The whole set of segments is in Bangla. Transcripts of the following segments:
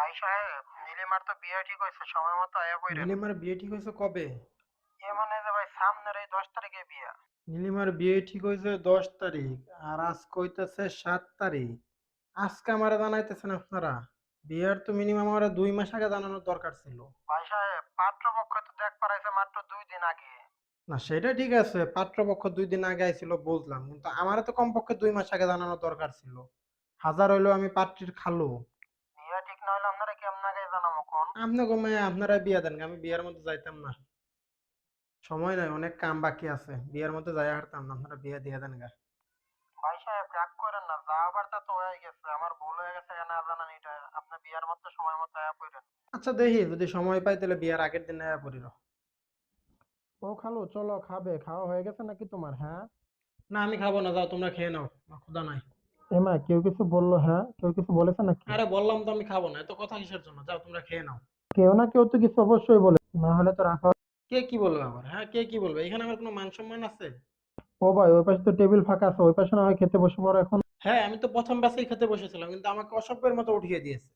ভাই সাহেব নীলিমার তো বিয়ে ঠিক হয়েছে সময় মতো আয়া কইরেন নীলিমার বিয়ে ঠিক হয়েছে কবে? এ মানে যে ভাই সামনের এই দশ তারিখে বিয়ে। নীলিমার বিয়ে ঠিক হয়েছে দশ তারিখ আর আজ কইতেছে সাত তারিখ আজকে আমারে জানাইতেছেন আপনারা? বিয়ের তো মিনিমাম আমার দুই মাস আগে জানানোর দরকার ছিল। ভাই সাহেব পাত্রপক্ষ তো দেখ পারাইছে মাত্র দুই দিন আগে। না সেটা ঠিক আছে পাত্রপক্ষ দুই দিন আগে আইছিল বুঝলাম। কিন্তু আমারও তো কমপক্ষে দুই মাস আগে জানানোর দরকার ছিল। হাজার হইলেও আমি পাত্রীর খালু। আপনারা আগে জানাব কোন? আপনারা বিয়ে দেন আমি বিয়ের মধ্যে যাইতাম না। সময় নাই অনেক কাম বাকি আছে। বিয়ের মধ্যে যাই হারতাম না আপনারা বিয়ে দিয়ে দেন গা। ভাই সাহেব রাগ করেন না যা তো হয়ে গেছে আমার ভুল হয়ে গেছে না জানান এটা আপনি বিয়ার মধ্যে সময় মতো আয়া আচ্ছা দেখি যদি সময় পাই তাহলে বিয়ের আগের দিন আয়া পড়িল ও খালু চলো খাবে খাওয়া হয়ে গেছে নাকি তোমার হ্যাঁ? না আমি খাব না যাও তোমরা খেয়ে নাও আমার নাই। এমা কেউ কিছু বলল হ্যাঁ? কেউ কিছু বলেছে নাকি? আরে বললাম তো আমি খাব না এত কথা কিসের জন্য? যাও তোমরা খেয়ে নাও। কেউ না কেউ তো কিছু অবশ্যই বলে না হলে তো রাখা কে কি বলবে আবার? হ্যাঁ কে কি বলবে? এখানে আমার কোনো মান সম্মান আছে? ও ভাই ওই পাশে তো টেবিল ফাঁকা আছে ওই পাশে না হয় খেতে বসে পড়ো এখন। হ্যাঁ আমি তো প্রথম ব্যাচেই খেতে বসেছিলাম কিন্তু আমাকে অসভ্যের মতো উঠিয়ে দিয়েছে।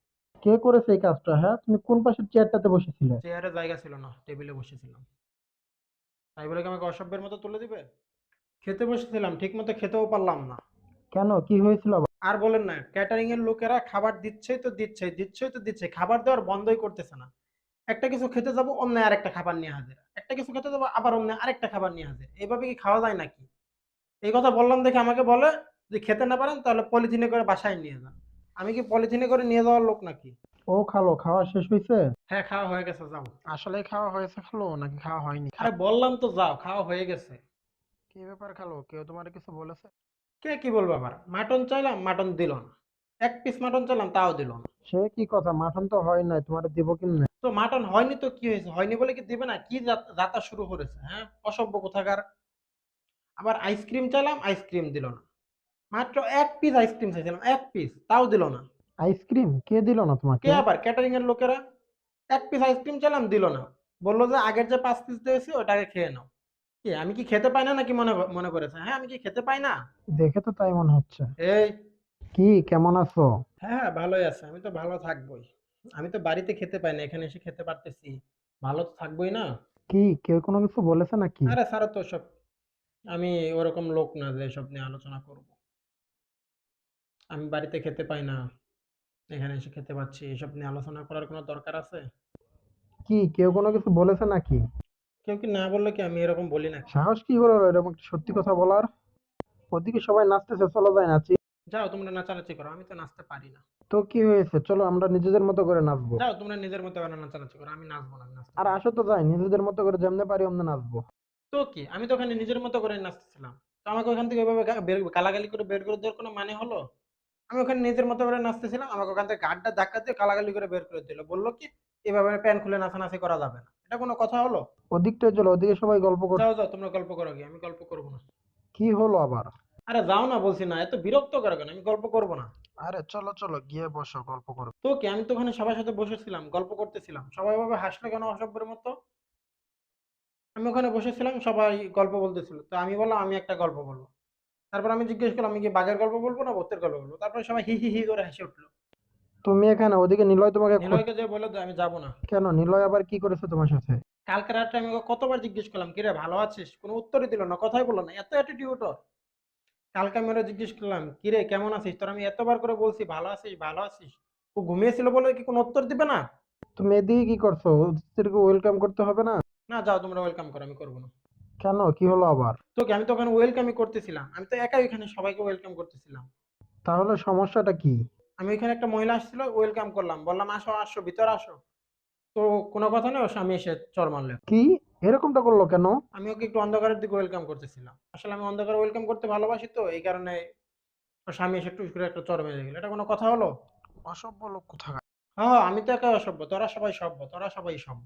কে করেছে এই কাজটা হ্যাঁ? তুমি কোন পাশের চেয়ারটাতে বসেছিলে? চেয়ারে জায়গা ছিল না টেবিলে বসেছিলাম। তাই বলে কি আমাকে অসভ্যের মতো তুলে দিবে? খেতে বসেছিলাম ঠিক মতো খেতেও পারলাম না। কেন? কি হয়েছিল আর বলেন না ক্যাটারিং এর লোকেরা খাবার দিচ্ছেই তো দিচ্ছে দিচ্ছেই তো দিচ্ছে খাবার দেওয়ার বন্ধই করতেছে না। একটা কিছু খেতে যাব অন্য আরেকটা খাবার নিয়ে হাজির। একটা কিছু খেতে যাব আবার অন্য আরেকটা খাবার নিয়ে হাজির। এইভাবে কি খাওয়া যায় নাকি? এই কথা বললাম দেখে আমাকে বলে যে খেতে না পারেন তাহলে পলিথিনে করে বাসায় নিয়ে যান। আমি কি পলিথিনে করে নিয়ে যাওয়ার লোক নাকি? ও খালো খাওয়া শেষ হয়েছে হ্যাঁ খাওয়া হয়ে গেছে যাও। আসলে খাওয়া হয়েছে খালো নাকি খাওয়া হয়নি? আরে বললাম তো যাও খাওয়া হয়ে গেছে। কি ব্যাপার খালো? কেউ তোমার কিছু বলেছে? কে কি বলব আবার মাটন চাইলাম মাটন দিল না। এক পিস মাটন চাইলাম তাও দিল না। সে কি কথা? মাটন তো হয় নাই তোমার দিব কেমনে তো মাটন হয়নি তো কি হয়েছে? হয়নি বলে কি দিবে না? কি যাতা শুরু করেছে হ্যাঁ? অসভ্য কোথাকার। আবার আইসক্রিম চাইলাম আইসক্রিম দিল না। মাত্র এক পিস আইসক্রিম চাইছিলাম এক পিস তাও দিল না। আইসক্রিম কে দিল না তোমাকে? কে আবার? ক্যাটারিং এর লোকেরা। এক পিস আইসক্রিম চাইলাম দিল না। বলল যে আগের যে পাঁচ পিস দিয়েছি ওটাকে খেয়ে নাও। কি আমি কি খেতে পাই না নাকি মনে মনে করেছে? হ্যাঁ আমি কি খেতে পাই না? দেখে তো তাই মনে হচ্ছে। এই। কি কেমন আছো? হ্যাঁ হ্যাঁ ভালোই আছে। আমি তো ভালো থাকবোই। আমি তো বাড়িতে খেতে পাই না এখানে এসে খেতে পারতেছি। ভালো তো থাকবোই না? কি কেউ কোনো কিছু বলেছে নাকি? আরে ছাড়ো তো সব আমি ওরকম লোক না যে এসব নিয়ে আলোচনা করব। আমি বাড়িতে খেতে পাই না এখানে এসে খেতে পাচ্ছি। এসব নিয়ে আলোচনা করার কোনো দরকার আছে? কি কেউ কোনো কিছু বলেছে নাকি? কেউ কি না বললে কি আমি এরকম বলি না সাহস কি হলো এরকম একটা সত্যি কথা বলার? ওদিকে সবাই নাচতেছে চলো যাই নাচি। যাও তোমরা নাচানাচি করো আমি তো নাচতে পারি না। তো কি হয়েছে? চলো আমরা নিজেদের মতো করে নাচবো। যাও তোমরা নিজের মতো করে নাচানাচি করো আমি নাচবো না আমি নাচতে আর আসো তো যাই নিজেদের মতো করে যেমনে পারি অমনে নাচবো। তো কি? আমি তো ওখানে নিজের মতো করে নাচতেছিলাম। তো আমাকে ওখান থেকে ওইভাবে গা- বের গালাগালি করে বের করে দেওয়ার কোনো মানে হলো? আমি ওখানে নিজের মতো করে নাচতেছিলাম আমাকে ওখান থেকে গাড্ডা ধাক্কা দিয়ে গালাগালি করে বের করে দিল। বলল কি এভাবে প্যান্ট খুলে নাচানাচি করা যাবে না। এটা কোনো কথা হলো? ওদিকটায় চলো ওদিকে সবাই গল্প করছে যাও যাও তোমরা গল্প করো আমি গল্প করব না। কি হলো আবার? আরে যাও না বলছি না এত বিরক্ত করো কেন? আমি গল্প করব না। আরে চলো চলো গিয়ে বসো গল্প করো। তো কি আমি তো ওখানে সবার সাথে বসেছিলাম গল্প করতেছিলাম। সবাই ভাবে হাসলো কেন অসভ্যের মতো? আমি ওখানে বসেছিলাম সবাই গল্প বলতেছিল। তো আমি বললাম আমি একটা গল্প বলব। তারপর আমি জিজ্ঞেস করলাম আমি কি বাঘের গল্প বলব না ভূতের গল্প বলব? তারপরে সবাই হি হি হি করে হেসে উঠল। তুমি এখানে ওদিকে নিলয় তোমাকে নিলয়কে যে বলে আমি যাব না। কেন? নিলয় আবার কি করেছে তোমার সাথে? কালকে রাত্রে আমি কতবার জিজ্ঞেস করলাম কিরে ভালো আছিস? কোনো উত্তরই দিল না কথাই বলল না এত অ্যাটিটিউড কালকে আমি জিজ্ঞেস করলাম কিরে কেমন আছিস? তোর আমি এতবার করে বলছি ভালো আছিস ভালো আছিস? ও ঘুমিয়েছিল বলে কি কোনো উত্তর দিবে না? তুমি এদিকে কি করছ? ওদেরকে ওয়েলকাম করতে হবে না? না যাও তোমরা ওয়েলকাম করো আমি করব না। কেন? কি হলো আবার? তো কি আমি তো ওখানে ওয়েলকামই করতেছিলাম আমি তো একাই ওখানে সবাইকে ওয়েলকাম করতেছিলাম। তাহলে সমস্যাটা কি? আমি ওইখানে একটা মহিলা আসছিল ওয়েলকাম করলাম। বললাম আসো আসো ভিতর আসো। তো কোনো কথা নেই ওর স্বামী এসে চর মারলেন কি? এরকমটা করল কেন? আমি ওকে একটু অন্ধকারের দিকে ওয়েলকাম করতেছিলাম। আসলে আমি অন্ধকার ওয়েলকাম করতে ভালোবাসি তো এই কারণে ওর স্বামী এসে টুস করে একটা চর মেরে গেল এটা কোনো কথা হলো? অসভ্য লোক কোথাকার? হ্যাঁ আমি তো একাই অসভ্য তোরা সবাই সভ্য তোরা সবাই সভ্য।